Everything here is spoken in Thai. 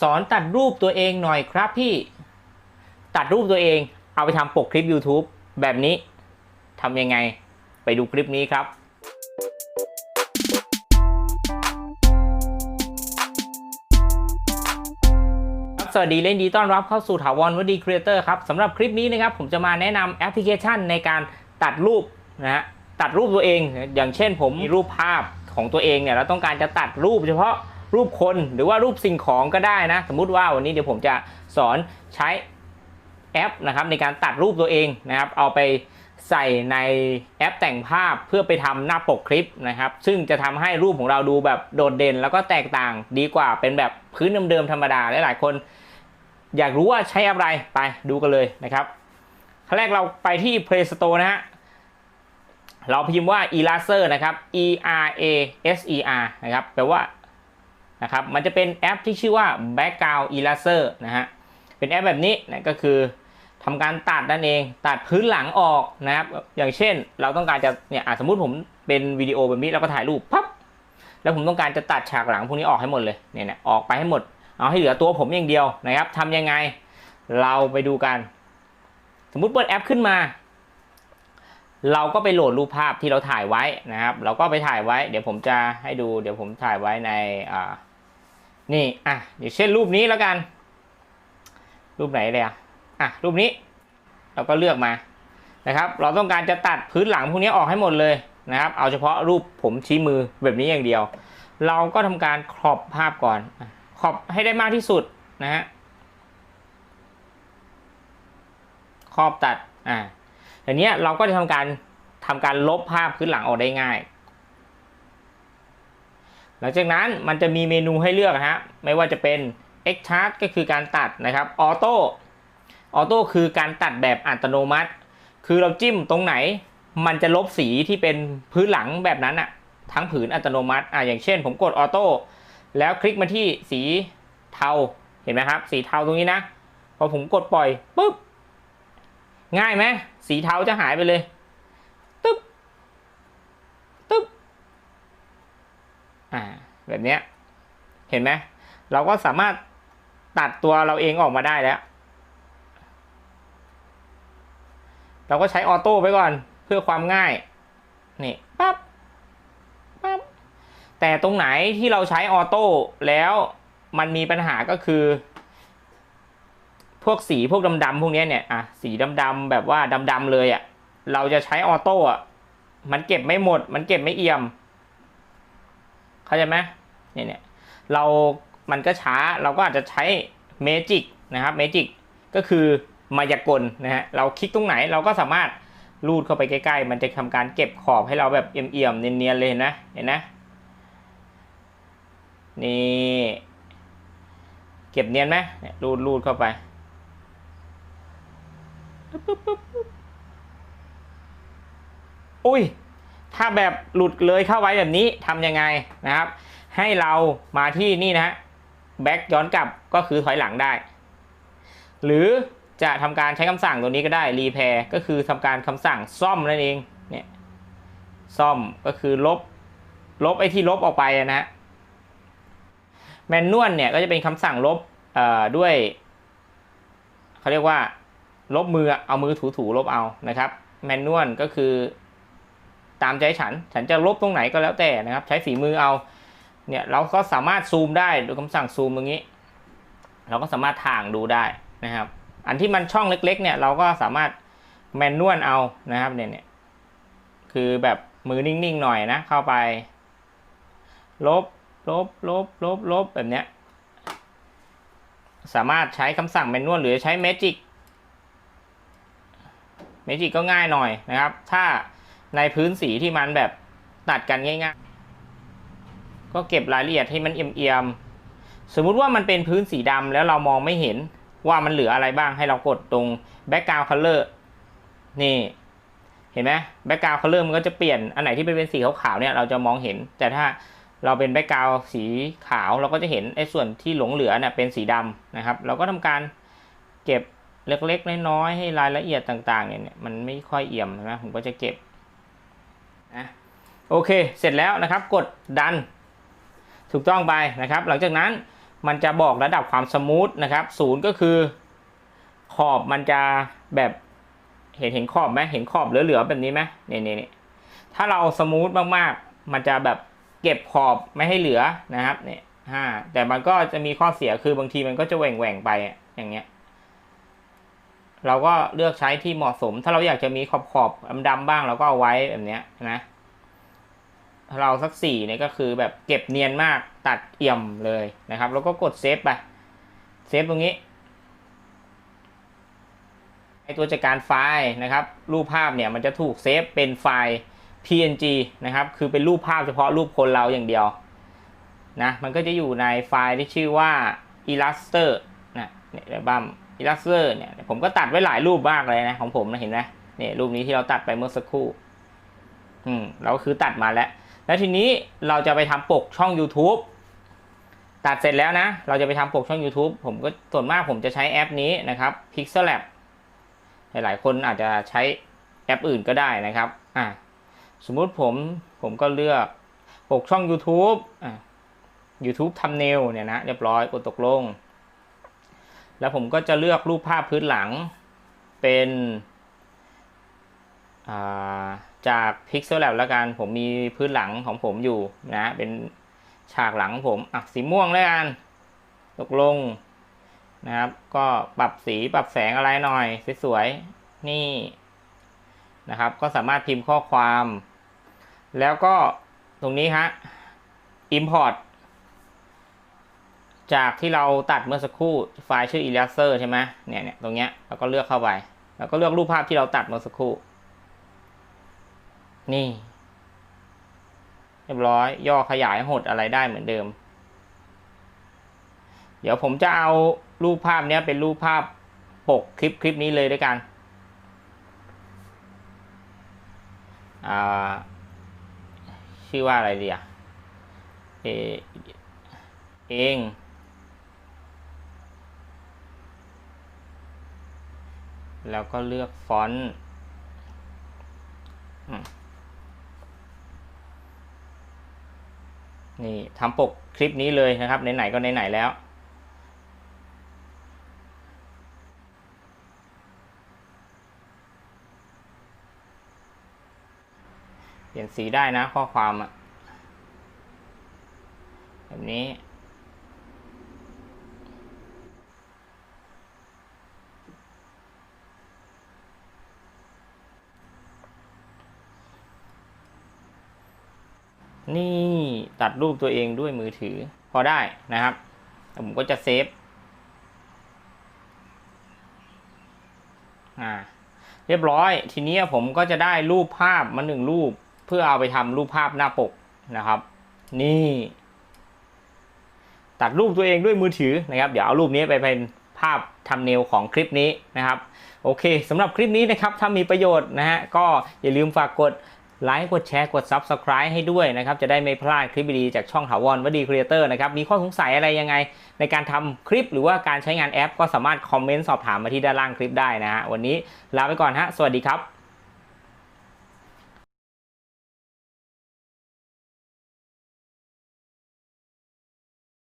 สอนตัดรูปตัวเองหน่อยครับพี่ ตัดรูปตัวเอง เอาไปทำปกคลิป YouTube แบบนี้ทำยังไงไปดูคลิปนี้ครับสวัสดีเล่นดีต้อนรับเข้าสู่ถาวรวดีครีเอเตอร์ครับสำหรับคลิปนี้นะครับผมจะมาแนะนำแอปพลิเคชันในการตัดรูปนะฮะตัดรูปตัวเอง อย่างเช่นผมมีรูปภาพของตัวเองเนี่ยเราต้องการจะตัดรูปเฉพาะ รูปคนหรือว่ารูปสิ่งของก็ได้นะ สมมุติว่าวันนี้เดี๋ยวผมจะสอนใช้แอปนะครับในการตัดรูปตัวเองนะครับ เอาไปใส่ในแอปแต่งภาพเพื่อไปทำหน้าปกคลิปนะครับ ซึ่งจะทำให้รูปของเราดูแบบโดดเด่น แล้วก็แตกต่างดีกว่าเป็นแบบพื้นเดิมๆธรรมดาหลายๆคน อยากรู้ว่าใช้อปอะไรไปดูกันเลยนะครับขั้นแรกเราไปที่ Play Store นะฮะเราพิมพ์ว่า Eraser นะครับ E R A S E R นะครับแปลว่า นะครับมันจะเป็นแอปที่ชื่อว่า Background Eraser นะฮะเป็นแอปแบบนี้นะก็คือทำการตัดนั่นเองตัดพื้นหลังออกนะครับอย่างเช่น เราต้องการจะเนี่ยสมมุติผมเป็นวิดีโอแบบนี้แล้วก็ถ่ายรูปปั๊บแล้วผมต้องการจะตัดฉากหลังพวกนี้ออกให้หมดเลยเนี่ยนี่ยออกไปให้หมด เอาให้เหลือตัวผมอย่างเดียวนะครับทำยังไงเราไปดูกัน สมมุติเปิดแอปขึ้นมา เราก็ไปโหลดรูปภาพที่เราถ่ายไว้นะครับ เราก็ไปถ่ายไว้ เดี๋ยวผมจะให้ดู เดี๋ยวผมถ่ายไว้ในอ่านี่อะอย่างเช่นรูปนี้แล้วกัน รูปไหนเลยอะอะรูปนี้ เราก็เลือกมานะครับ เราต้องการจะตัดพื้นหลังพวกนี้ออกให้หมดเลยนะครับ เอาเฉพาะรูปผมชี้มือแบบนี้อย่างเดียว เราก็ทำการครอบภาพก่อนขอบให้ได้มากที่สุดนะฮะครอบตัดอ่า อย่างนี้เราก็จะทำการทำการลบภาพพื้นหลังออกได้ง่าย หลังจากนั้นมันจะมีเมนูให้เลือกนะฮะไม่ว่าจะเป็น Extract ก็คือการตัดนะครับ Auto Auto คือการตัดแบบอัตโนมัติ คือเราจิ้มตรงไหน มันจะลบสีที่เป็นพื้นหลังแบบนั้นอะทั้งผืนอัตโนมัติอ่าอย่างเช่น ผมกดออโต้แล้วคลิกมาที่สีเทาเห็นไหมครับ สีเทาตรงนี้นะพอผมกดปล่อยปุ๊บ ง่ายไหมสีเทาจะหายไปเลยตึ๊บตึ๊บอ่าแบบเนี้ยเห็นไหมเราก็สามารถตัดตัวเราเองออกมาได้แล้ว เราก็ใช้ออโต้ไปก่อนเพื่อความง่ายนี่ปั๊บปั๊บแต่ตรงไหนที่เราใช้ออโต้แล้วมันมีปัญหาก็คือ พวกสีพวกดำๆพวกนี้เนี่ยอะสีดำๆแบบว่าดำๆเลยอะเราจะใช้ออโต้อะมันเก็บไม่หมด มันเก็บไม่เอี่ยม เข้าใจไหมเนี่ยเนี่ยเรา มันก็ช้าเราก็อาจจะใช้เมจิกนะครับเมจิกก็คือมายากลนะฮะเราคลิกตรงไหนเราก็สามารถลูดเข้าไปใกล้ๆ มันจะทำการเก็บขอบให้เราแบบเอี่ยมๆเนียนๆเลยเห็นไหมเห็นนะนี่เก็บเนียนไหมเนี่ยรูดรูดเข้าไป ปึ๊บปึ๊บปึ๊บอุ้ย ถ้าแบบหลุดเลยเข้าไว้แบบนี้ทำยังไงนะครับ ให้เรามาที่นี่นะฮะแบ็กย้อนกลับก็คือถอยหลังได้ หรือจะทำการใช้คำสั่งตัวนี้ก็ได้รีแพร์ก็คือทำการคำสั่งซ่อมนั่นเองเนี่ยซ่อมก็คือลบ ลบไอ้ที่ลบออกไปนะฮะแมนนวลเนี่ยก็จะเป็นคำสั่งลบด้วยเขาเรียกว่า ลบมือเอามือถูๆลบเอานะครับแมนนวลก็คือ ตามใจฉัน ฉันจะลบตรงไหนก็แล้วแต่นะครับ ใช้ฝีมือเอาเนี่ยเราก็สามารถซูมได้โดยคำสั่งซูมตรงนี้ เราก็สามารถถ่างดูได้นะครับ อันที่มันช่องเล็ก ๆ เนี่ยเราก็สามารถแมนนวลเอานะครับเนี่ยเนี่ยคือแบบมือนิ่งๆหน่อยนะ เข้าไป ลบลบลบลบลบแบบเนี้ยสามารถใช้คำสั่งแมนนวลหรือใช้เมจิก เมจิกก็ง่ายหน่อยนะครับ ถ้าในพื้นสีที่มันแบบตัดกันง่ายๆ ก็เก็บรายละเอียดให้มันเอี่ยมๆ สมมุติว่ามันเป็นพื้นสีดำแล้วเรามองไม่เห็นว่ามันเหลืออะไรบ้างให้เรากดตรง background color นี่เห็นไหม background color มันก็จะเปลี่ยนอันไหนที่เป็นสีขาวๆเนี่ยเราจะมองเห็น แต่ถ้าเราเป็น background สีขาวเราก็จะเห็นไอ้ส่วนที่หลงเหลือเนี่ยเป็นสีดำนะครับ เราก็ทำการเก็บ เล็กๆน้อยๆให้รายละเอียดต่างๆเนี่ยมันไม่ค่อยเอี่ยมนะผมก็จะเก็บนะโอเค เสร็จแล้วนะครับ กดดัน ถูกต้องไปนะครับ หลังจากนั้นมันจะบอกระดับความสมูทนะครับศูนย์ก็คือขอบมันจะแบบเห็นเห็นขอบไหมเห็นขอบเหลือๆแบบนี้ไหมเนี่ยเนี่ยถ้าเราสมูทมากๆ มันจะแบบเก็บขอบไม่ให้เหลือนะครับเนี่ยห้าแต่มันก็จะมีข้อเสียคือบางทีมันก็จะแหว่งแหว่งๆไปอะอย่างเงี้ย เราก็เลือกใช้ที่เหมาะสม ถ้าเราอยากจะมีขอบขอบดำๆบ้างเราก็เอาไว้แบบเนี้ยนะเราสักสี่เนี่ยก็คือแบบเก็บเนียนมากตัดเอี่ยมเลยนะครับ แล้วก็กดเซฟไปเซฟตรงนี้ไอตัวจัดการไฟล์นะครับ รูปภาพเนี่ยมันจะถูกเซฟเป็นไฟล์ PNG นะครับ คือเป็นรูปภาพเฉพาะรูปคนเราอย่างเดียวนะมันก็จะอยู่ในไฟล์ที่ชื่อว่า Illustrator นะเนี่ยระ บัม Illustrator เนี่ยผมก็ตัดไว้หลายรูปมากเลยนะ ของผมนะเห็นไหมเนี่ยรูปนี้ที่เราตัดไปเมื่อสักครู่ อืมเราก็คือตัดมาแล้ว แล้วทีนี้เราจะไปทำปกช่อง YouTube ตัดเสร็จแล้วนะ เราจะไปทำปกช่อง YouTube ผมก็ส่วนมากผมจะใช้แอปนี้นะครับ Pixel Lab หลายๆคนอาจจะใช้แอปอื่นก็ได้นะครับ อ่าสมมุติผมผมก็เลือกปกช่อง YouTube อ่า YouTube Thumbnail เนี่ยนะ เรียบร้อยกดตกลง แล้วผมก็จะเลือกรูปภาพพื้นหลังเป็นาจาก Pixel Lab แล้วกัน ผมมีพื้นหลังของผมอยู่นะ เป็นฉากหลังของผม อะ สีม่วงแล้วกัน ตกลงนะครับ ก็ปรับสีปรับแสงอะไรหน่อย สวยๆ นี่นะครับ ก็สามารถพิมพ์ข้อความ แล้วก็ตรงนี้ฮะ import จากที่เราตัดเมื่อสักครู่ไฟล์ชื่อ Illustrator ใช่ไหมเนี่ยเนี่ยตรงเนี้ยเราก็เลือกเข้าไป แล้วก็เลือกรูปภาพที่เราตัดเมื่อสักครู่ นี่ เรียบร้อย ย่อขยายหดอะไรได้เหมือนเดิม เดี๋ยวผมจะเอารูปภาพเนี้ยเป็นรูปภาพปกคลิปคลิปนี้เลยด้วยกันชื่อว่าอะไรดีอะเอเอง แล้วก็เลือกฟอนต์นี่ทำปกคลิปนี้เลยนะครับไหนๆก็ไหนๆแล้ว เปลี่ยนสีได้นะข้อความอะแบบนี้ นี่ตัดรูปตัวเองด้วยมือถือ พอได้นะครับผมก็จะเซฟอ่าเรียบร้อย ทีนี้ผมก็จะได้รูปภาพมาหนึ่งรูป เพื่อเอาไปทำรูปภาพหน้าปกนะครับ นี่ ตัดรูปตัวเองด้วยมือถือนะครับ เดี๋ยวเอารูปนี้ไปเป็นภาพทำเนลของคลิปนี้นะครับ โอเคสำหรับคลิปนี้นะครับ ถ้ามีประโยชน์นะฮะก็อย่าลืมฝากกด ไลค์กดแชร์กด Subscribe ให้ด้วยนะครับจะได้ไม่พลาดคลิปดีๆจากช่องถาวรวดีครีเอเตอร์นะครับมีข้อสงสัยอะไรยังไง ในการทำคลิปหรือว่าการใช้งานแอป ก็สามารถคอมเมนต์สอบถามมาที่ด้านล่างคลิปได้นะฮะวันนี้ลาไปก่อนฮะสวัสดีครับ